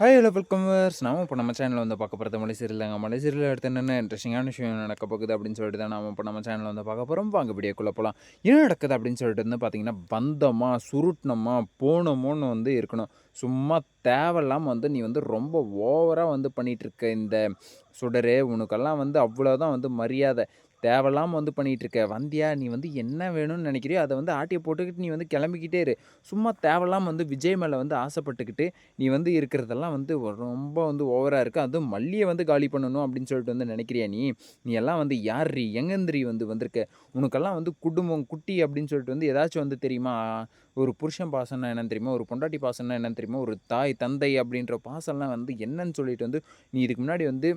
Hi hello welcome verse நாம இப்போ நம்ம சேனலில் வந்து பார்க்க போகிறது மலை சீரியல் தாங்க. மலை சீரியல் அடுத்து என்னென்ன இன்ட்ரெஸ்டிங்கான விஷயம் நடக்க போகுது அப்படின்னு சொல்லிட்டு தான் நாம இப்போ நம்ம சேனலில் வந்து பார்க்க போகிறோம் வாங்க வீடியோக்குள்ளே போகலாம் என்ன நடக்குது அப்படின்னு சொல்லிட்டு வந்து பார்த்தீங்கன்னா வந்தோமா சுருட்டினோமா போனோமோன்னு வந்து இருக்கணும். சும்மா தேவையில்லாமல் வந்து நீ வந்து ரொம்ப ஓவராக வந்து பண்ணிகிட்டு இருக்க இந்த சுடரே உனக்கெல்லாம் வந்து அவ்வளோதான் வந்து மரியாதை. தேவையில்லாமல் வந்து பண்ணிகிட்ருக்க வந்தியா நீ வந்து என்ன வேணும்னு நினைக்கிறியோ அதை வந்து ஆட்டியை போட்டுக்கிட்டு நீ வந்து கிளம்பிக்கிட்டே இரு. சும்மா தேவையில்லாமல் வந்து விஜய் மேலே வந்து ஆசைப்பட்டுக்கிட்டு நீ வந்து இருக்கிறதெல்லாம் வந்து ரொம்ப வந்து ஓவராக இருக்குது அதுவும் மல்லியை வந்து காலி பண்ணணும் அப்படின்னு சொல்லிட்டு வந்து நினைக்கிறியா நீ? நீ எல்லாம் வந்து யார்ரி எங்கேந்திரி வந்து வந்திருக்க? உனக்கெல்லாம் வந்து குடும்பம் குட்டி அப்படின்னு சொல்லிட்டு வந்து ஏதாச்சும் வந்து தெரியுமா? ஒரு புருஷன் பாசம்னா என்னன்னு தெரியுமா? ஒரு பொண்டாட்டி பாசம்னா என்னன்னு தெரியுமா? ஒரு தாய் தந்தை அப்படின்ற பாசம்லாம் வந்து என்னன்னு சொல்லிட்டு வந்து நீ இதுக்கு முன்னாடி வந்து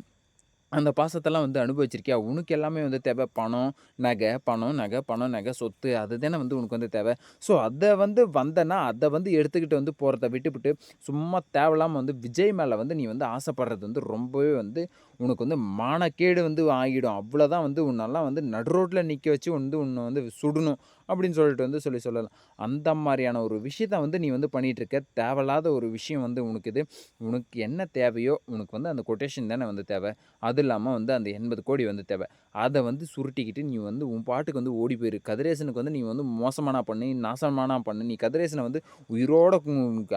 அந்த பாசத்தெல்லாம் வந்து அனுபவிச்சிருக்கியா? உனக்கு எல்லாமே வந்து தேவை. பணம் நகை பணம் நகை பணம் நகை சொத்து அது தானே வந்து உனக்கு வந்து தேவை. ஸோ அதை வந்து வந்தனா அதை வந்து எடுத்துக்கிட்டு வந்து போகிறத விட்டுவிட்டு சும்மா தேவையில்லாமல் வந்து விஜய் மேலே வந்து நீ வந்து ஆசைப்படுறது வந்து ரொம்பவே வந்து உனக்கு வந்து மானக்கேடு வந்து ஆகிடும். அவ்வளோதான் வந்து உன்னெல்லாம் வந்து நடு ரோட்டில் நிற்க வச்சு வந்து உன்னை வந்து சுடணும் அப்படின்னு சொல்லிட்டு வந்து சொல்லி சொல்லலாம். அந்த மாதிரியான ஒரு விஷயத்த வந்து நீ வந்து பண்ணிகிட்ருக்க தேவையில்லாத ஒரு விஷயம் வந்து உனக்கு இது. உனக்கு என்ன தேவையோ உனக்கு வந்து அந்த கொட்டேஷன் தானே வந்து தேவை. அது இல்லாமல் வந்து அந்த எண்பது கோடி வந்து தேவை. அதை வந்து சுருட்டிக்கிட்டு நீ வந்து உன் பாட்டுக்கு வந்து ஓடி போயிரு. கதிரேசனுக்கு வந்து நீ வந்து மோசமானா பண்ணு நாசமானா பண்ணு. நீ கதிரேசனை வந்து உயிரோட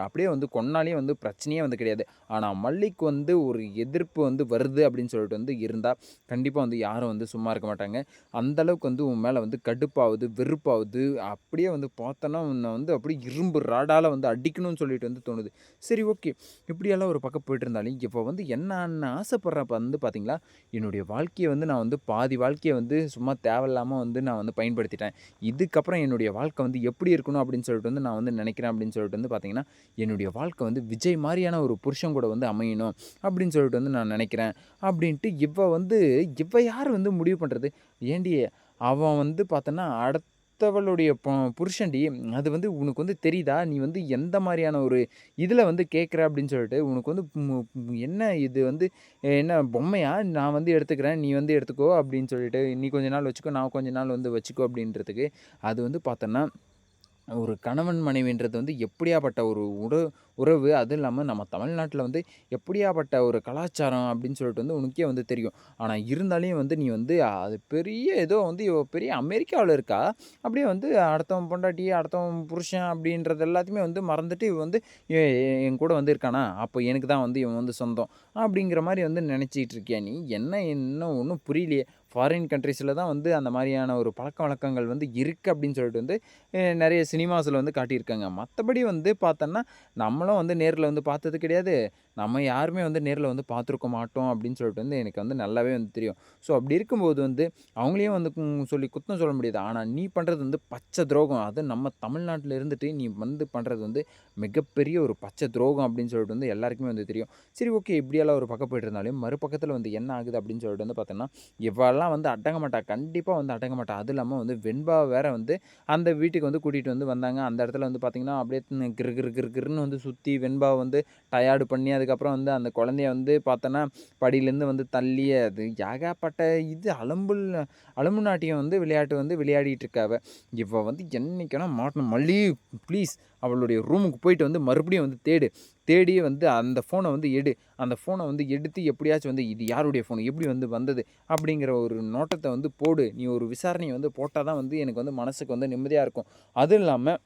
அப்படியே வந்து கொன்னாலே வந்து பிரச்சனையே வந்து கிடையாது. ஆனால் மல்லிக்கு வந்து ஒரு எதிர்ப்பு வந்து வருது அப்படின்னு சொல்லிட்டு வந்து இருந்தால் கண்டிப்பாக வந்து யாரும் வந்து சும்மா இருக்க மாட்டாங்க. அந்தளவுக்கு வந்து உன் மேலே வந்து கடுப்பாகுது வெறுப்பாகுது. அப்படியே வந்து பார்த்தோன்னா உன்னை வந்து அப்படியே இரும்பு ராடால் வந்து அடிக்கணும்னு சொல்லிட்டு வந்து தோணுது. சரி ஓகே. இப்படியெல்லாம் ஒரு பக்கம் போயிட்டு இருந்தாலும் இப்போ வந்து என்னென்ன ஆசைப்பட்றப்ப வந்து பார்த்தீங்களா என்னுடைய வாழ்க்கையை வந்து நான் வந்து பாதி வாழ்க்கையை வந்து சும்மா தேவையில்லாமல் வந்து நான் வந்து பயன்படுத்திட்டேன். இதுக்கப்புறம் என்னுடைய வாழ்க்கை வந்து எப்படி இருக்கணும் அப்படின்னு சொல்லிட்டு வந்து நான் வந்து நினைக்கிறேன் அப்படின்னு சொல்லிட்டு வந்து பார்த்தீங்கன்னா என்னுடைய வாழ்க்கை வந்து விஜய் மாதிரியான ஒரு புருஷன் கூட வந்து அமையணும் அப்படின்னு சொல்லிட்டு வந்து நான் நினைக்கிறேன். அப்படின்ட்டு இவ வந்து இவ யார் வந்து முடிவு பண்ணுறது ஏண்டி அவன் வந்து பார்த்தோன்னா அடுத்தவளுடைய புருஷன்டி அது வந்து உனக்கு வந்து தெரியுதா? நீ வந்து எந்த மாதிரியான ஒரு இதில் வந்து கேட்குற அப்படின்னு சொல்லிட்டு உனக்கு வந்து என்ன இது வந்து என்ன பொம்மையா? நான் வந்து எடுத்துக்கிறேன் நீ வந்து எடுத்துக்கோ அப்படின்னு சொல்லிட்டு நீ கொஞ்ச நாள் வச்சுக்கோ நான் கொஞ்ச நாள் வந்து வச்சுக்கோ அப்படின்றதுக்கு அது வந்து பார்த்தோன்னா ஒரு கணவன் மனைவின்றது வந்து எப்படியாப்பட்ட ஒரு உட உறவு அதுவும் இல்லாமல் நம்ம தமிழ்நாட்டில் வந்து எப்படியாப்பட்ட ஒரு கலாச்சாரம் அப்படின்னு சொல்லிட்டு வந்து உனக்கே வந்து தெரியும். ஆனால் இருந்தாலையும் வந்து நீ வந்து அது பெரிய ஏதோ வந்து பெரிய அமெரிக்காவில் இருக்கா? அப்படியே வந்து அடுத்தவன் பொண்டாட்டி அடுத்தவன் புருஷன் அப்படின்றது எல்லாத்தையுமே வந்து மறந்துட்டு இவன் வந்து என் கூட வந்து இருக்கானா? அப்போ எனக்கு தான் வந்து இவன் வந்து சொந்தம். அப்படிங்கிற மாதிரி வந்து நினச்சிக்கிட்டு இருக்கியா நீ? என்ன என்ன ஒன்றும் புரியலையே. ஃபாரின் கண்ட்ரீஸில் தான் வந்து அந்த மாதிரியான ஒரு பழக்க வழக்கங்கள் வந்து இருக்குது அப்படின்னு சொல்லிட்டு வந்து நிறைய சினிமாஸில் வந்து காட்டியிருக்காங்க. மற்றபடி வந்து பார்த்தோன்னா நம்மளும் வந்து நேரில் வந்து பார்த்தது கிடையாது. நம்ம யாருமே வந்து நேரில் வந்து பார்த்துருக்க மாட்டோம் அப்படின்னு சொல்லிட்டு வந்து எனக்கு வந்து நல்லாவே வந்து தெரியும். ஸோ அப்படி இருக்கும்போது வந்து அவங்களையும் வந்து சொல்லி குத்தம் சொல்ல முடியாது. ஆனால் நீ பண்ணுறது வந்து பச்சை துரோகம். அது நம்ம தமிழ்நாட்டில் இருந்துட்டு நீ வந்து பண்ணுறது வந்து மிகப்பெரிய ஒரு பச்சை துரோகம் அப்படின்னு சொல்லிட்டு வந்து எல்லாருக்குமே வந்து தெரியும். சரி ஓகே இப்படியெல்லாம் ஒரு பக்கம் போயிட்டு இருந்தாலும் மறுபக்கத்தில் வந்து என்ன ஆகுது அப்படின்னு சொல்லிட்டு வந்து பார்த்தோன்னா இவ்வளோலாம் வந்து அடங்க மாட்டா. கண்டிப்பாக வந்து அடங்க மாட்டா. அது இல்லாமல் வந்து வெண்பா வேற வந்து அந்த வீட்டுக்கு வந்து கூட்டிகிட்டு வந்து வந்தாங்க. அந்த இடத்துல வந்து பார்த்திங்கன்னா அப்படியே கிரு கிரு கிரு கிருன்னு வந்து சுற்றி வெண்பா வந்து டயர்டு பண்ணி அதுக்கப்புறம் வந்து அந்த குழந்தைய வந்து பார்த்தோன்னா படியிலேருந்து வந்து தள்ளி அது ஏகப்பட்ட இது அலம்புல் அலும்பு நாட்டியம் வந்து விளையாட்டு வந்து விளையாடிட்டு இருக்காவ. இவள் வந்து என்னைக்கான மாட்டணும் மல்லி ப்ளீஸ் அவளுடைய ரூமுக்கு போயிட்டு வந்து மறுபடியும் வந்து தேடு. தேடி வந்து அந்த ஃபோனை வந்து எடு. அந்த ஃபோனை வந்து எடுத்து எப்படியாச்சும் வந்து இது யாருடைய ஃபோன் எப்படி வந்து வந்தது? அப்படிங்கிற ஒரு நோட்டத்தை வந்து போடு. நீ ஒரு விசாரணையை வந்து போட்டால் தான் வந்து எனக்கு வந்து மனசுக்கு வந்து நிம்மதியாக இருக்கும். அதுவும் இல்லாமல்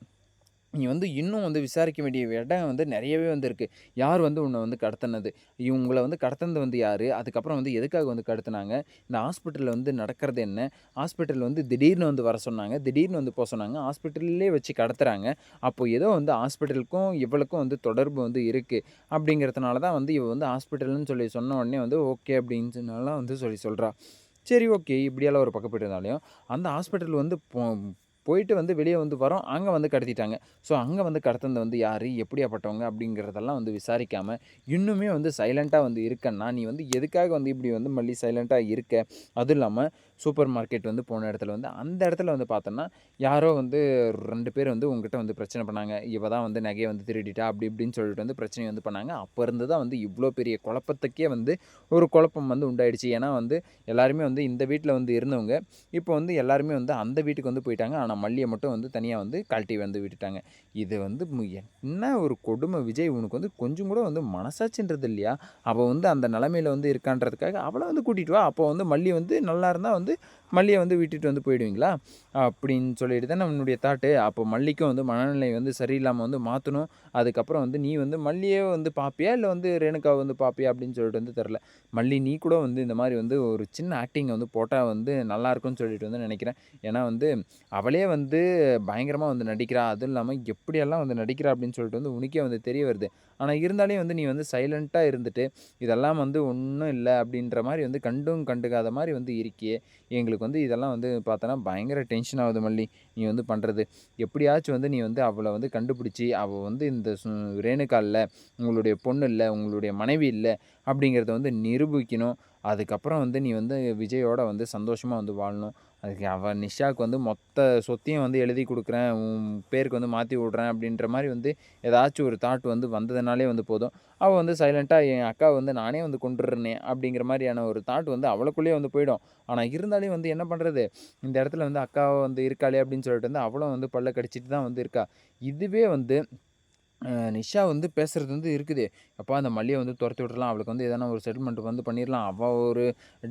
நீ வந்து இன்னும் வந்து விசாரிக்க வேண்டிய இடம் வந்து நிறையவே வந்துருக்கு யார் வந்து உன்னை வந்து கடத்தினது? இவங்களை வந்து கடத்தினது வந்து யார்? அதுக்கப்புறம் வந்து எதுக்காக வந்து கடத்தினாங்க? இந்த ஹாஸ்பிட்டலில் வந்து நடக்கிறது என்ன? ஹாஸ்பிட்டலில் வந்து திடீர்னு வந்து வர சொன்னாங்க. திடீர்னு வந்து போக சொன்னாங்க. ஹாஸ்பிட்டல்லே வச்சு கடத்துகிறாங்க அப்போது ஏதோ வந்து ஹாஸ்பிட்டலுக்கும் இவளுக்கும் வந்து தொடர்பு வந்து இருக்குது அப்படிங்கிறதுனால தான் வந்து இவள் வந்து ஹாஸ்பிட்டல்னு சொல்லி சொன்ன உடனே வந்து ஓகே அப்படின்னு சொன்னாலாம் வந்து சொல்லி சொல்கிறா சரி ஓகே. இப்படியெல்லாம் ஒரு பக்கம் இருந்தாலையும் அந்த ஹாஸ்பிட்டல் வந்து போயிட்டு வந்து வெளியே வந்து வரோம். அங்கே வந்து கடத்திட்டாங்க. ஸோ அங்கே வந்து கடத்தினது வந்து யார்? எப்படியாப்பட்டவங்க? அப்படிங்கிறதெல்லாம் வந்து விசாரிக்காமல் இன்னுமே வந்து சைலண்ட்டாக வந்து இருக்கன்னா நீ வந்து எதுக்காக வந்து இப்படி வந்து மல்லி சைலண்ட்டாக இருக்க? அதுவும் இல்லாமல் சூப்பர் மார்க்கெட் வந்து போன இடத்துல வந்து அந்த இடத்துல வந்து பார்த்தோன்னா யாரோ வந்து ரெண்டு பேர் வந்து உங்ககிட்ட வந்து பிரச்சனை பண்ணாங்க. இவ தான் வந்து நகையை வந்து திருடிட்டா அப்படி இப்படின்னு சொல்லிட்டு வந்து பிரச்சனை வந்து பண்ணாங்க. அப்போ இருந்து தான் வந்து இவ்வளோ பெரிய குழப்பத்துக்கே வந்து ஒரு குழப்பம் வந்து உண்டாயிடுச்சு. ஏன்னா வந்து எல்லாருமே வந்து இந்த வீட்டில் வந்து இருந்தவங்க இப்போ வந்து எல்லாருமே வந்து அந்த வீட்டுக்கு வந்து போயிட்டாங்க. ஆனால் மல்லியை மட்டும் வந்து தனியாக வந்து கழட்டி வந்து விட்டுட்டாங்க. இது வந்து மு- என்ன ஒரு கொடுமை விஜய் உனக்கு வந்து கொஞ்சம் கூட வந்து மனசாட்சின்றது இல்லையா? அவள் வந்து அந்த நிலமையில வந்து இருக்கான்றதுக்காக அவளை வந்து கூட்டிகிட்டு வா. அப்போ வந்து மல்லி வந்து நல்லா இருந்தால் வந்து வந்து மல்லியை வந்து விட்டுட்டு வந்து போயிடுவீங்களா? அப்படின்னு சொல்லிட்டு தான் நம்மளுடைய தாட்டு அப்போ மல்லிக்கும் வந்து மனநிலை வந்து சரியில்லாமல் வந்து மாற்றணும் அதுக்கப்புறம் வந்து நீ வந்து மல்லியே வந்து பார்ப்பியா இல்லை வந்து ரேணுகாவை வந்து பார்ப்பியா அப்படின்னு சொல்லிட்டு வந்து தெரில மல்லி நீ கூட வந்து இந்த மாதிரி வந்து ஒரு சின்ன ஆக்டிங் வந்து போட்டால் வந்து நல்லாயிருக்கும்னு சொல்லிட்டு வந்து நினைக்கிறேன். ஏன்னா வந்து அவளே வந்து பயங்கரமாக வந்து நடிக்கிறா. அதுவும் இல்லாமல் எப்படியெல்லாம் வந்து நடிக்கிறா அப்படின்னு சொல்லிட்டு வந்து உனக்கே வந்து தெரிய வருது. ஆனால் இருந்தாலே வந்து நீ வந்து சைலண்ட்டாக இருந்துட்டு இதெல்லாம் வந்து ஒன்றும் இல்லை அப்படின்ற மாதிரி வந்து கண்டும் கண்டுக்காத மாதிரி வந்து இருக்கியே. எங்களுக்கு வந்து இதெல்லாம் வந்து பார்த்தோன்னா பயங்கர டென்ஷன் ஆகுது மல்லி. நீ வந்து பண்ணுறது எப்படியாச்சும் வந்து நீ வந்து அவளை வந்து கண்டுபிடிச்சி அவள் வந்து இந்த சு- ரேணுகா இல்லை உங்களுடைய பொண்ணு இல்லை உங்களுடைய மனைவி இல்லை அப்படிங்கிறத வந்து நிரூபிக்கணும். அதுக்கப்புறம் வந்து நீ வந்து விஜயோட வந்து சந்தோஷமாக வந்து வாழணும். அதுக்கு அவள் நிஷாவுக்கு வந்து மொத்த சொத்தையும் வந்து எழுதி கொடுக்குறேன் உன் பேருக்கு வந்து மாற்றி விட்றேன் அப்படின்ற மாதிரி வந்து ஏதாச்சும் ஒரு தாட் வந்து வந்ததுனாலே வந்து போதும். அவள் வந்து சைலண்ட்டாக என் அக்கா வந்து நானே வந்து கொண்டுடுறேனே அப்படிங்கிற மாதிரியான ஒரு தாட் வந்து அவளுக்குள்ளேயே வந்து போயிடும். ஆனால் இருந்தாலே வந்து என்ன பண்ணுறது இந்த இடத்துல வந்து அக்காவை வந்து இருக்காளே அப்படின்னு சொல்லிட்டு வந்து அவளும் வந்து பல்ல கடிச்சிட்டு தான் வந்து இருக்கா. இதுவே வந்து நிஷா வந்து பேசுகிறது வந்து இருக்குது. அப்பா அந்த மல்லியை வந்து துரத்தி விட்றலாம் அவளுக்கு வந்து எதனா ஒரு செட்டில்மெண்ட் வந்து பண்ணிடலாம் அவள் ஒரு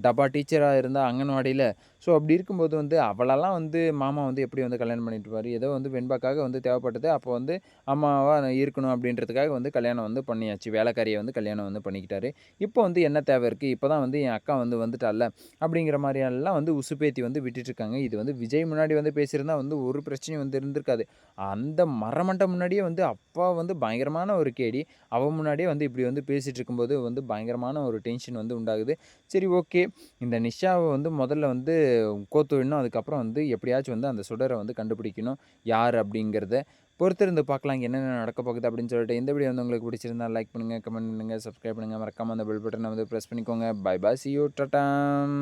டப்பா டீச்சராக இருந்தால் அங்கன்வாடியில். ஸோ அப்படி இருக்கும்போது வந்து அவளெல்லாம் வந்து மாமா வந்து எப்படி வந்து கல்யாணம் பண்ணிட்டு ஏதோ வந்து வெண்பாக்காக வந்து தேவைப்பட்டது. அப்போ வந்து அம்மாவாக இருக்கணும் அப்படின்றதுக்காக வந்து கல்யாணம் வந்து பண்ணியாச்சு. வேலைக்காரியை வந்து கல்யாணம் வந்து பண்ணிக்கிட்டாரு. இப்போ வந்து என்ன தேவை இருக்குது இப்போ தான் வந்து என் அக்கா வந்து வந்துட்டால? அப்படிங்கிற மாதிரியெல்லாம் வந்து உசுப்பேத்தி வந்து விட்டுட்டுருக்காங்க. இது வந்து விஜய் முன்னாடி வந்து பேசியிருந்தா வந்து ஒரு பிரச்சனையும் வந்து இருந்திருக்காது. அந்த மரமண்டை முன்னாடியே வந்து அப்பா வந்து பயங்கரமான ஒரு கேடி. அவ முன்னாடியே வந்து இப்படி வந்து பேசிகிட்டு இருக்கும்போது வந்து பயங்கரமான ஒரு டென்ஷன் வந்து உண்டாகுது. சரி ஓகே இந்த நிஷாவை வந்து முதல்ல வந்து கோத்து விடணும். அதுக்கப்புறம் வந்து எப்படியாச்சும் வந்து அந்த சுடரை வந்து கண்டுபிடிக்கணும். யார் அப்படிங்கிறத பொறுத்திருந்து பார்க்கலாம். என்னென்ன நடக்க போகுது அப்படின்னு சொல்லிட்டு இந்த வீடியோ வந்து உங்களுக்கு பிடிச்சிருந்தா லைக் பண்ணுங்கள் கமெண்ட் பண்ணுங்கள் சப்ஸ்கிரைப் பண்ணுங்கள் மறக்காமல் அந்த பெல் பட்டனை வந்து ப்ரெஸ் பண்ணிக்கோங்க. Bye bye see you டட்டாம்